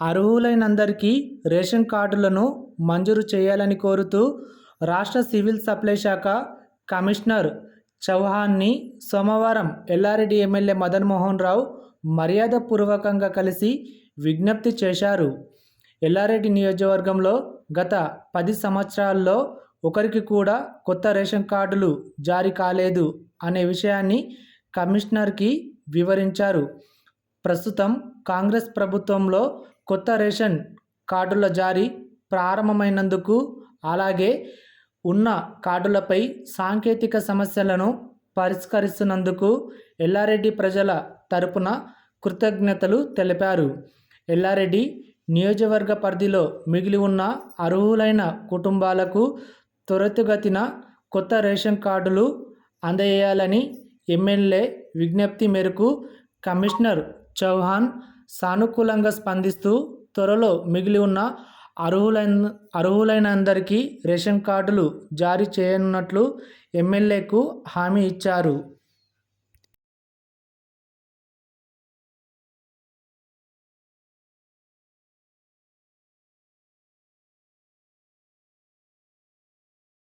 అర్హులైనందరికీ ration కార్డులను మంజూరు చేయాలని కోరుతూ రాష్ట్ర సివిల్ సప్లై శాఖ కమిషనర్ చౌహాన్ని సోమవారం ఎల్లారెడ్డి ఎమ్మెల్యే మదన్మోహన్ రావు మర్యాదపూర్వకంగా కలిసి విజ్ఞప్తి చేశారు. ఎల్లారెడ్డి నియోజకవర్గంలో గత పది సంవత్సరాల్లో ఒకరికి కూడా కొత్త రేషన్ కార్డులు జారీ కాలేదు అనే విషయాన్ని కమిషనర్కి వివరించారు. ప్రస్తుతం కాంగ్రెస్ ప్రభుత్వంలో కొత్త రేషన్ కార్డుల జారీ ప్రారంభమైనందుకు అలాగే ఉన్న కార్డులపై సాంకేతిక సమస్యలను పరిష్కరిస్తున్నందుకు ఎల్లారెడ్డి ప్రజల తరపున కృతజ్ఞతలు తెలిపారు. ఎల్లారెడ్డి నియోజకవర్గ పరిధిలో మిగిలి ఉన్న అర్హులైన కుటుంబాలకు త్వరితగతిన కొత్త రేషన్ కార్డులు అందజేయాలని ఎమ్మెల్యే విజ్ఞప్తి మేరకు కమిషనర్ చౌహాన్ సానుకూలంగా స్పందిస్తూ త్వరలో మిగిలి ఉన్న అర్హులైన అర్హులైనందరికీ రేషన్ కార్డులు జారీ చేయనున్నట్లు ఎమ్మెల్యేకు హామీ ఇచ్చారు.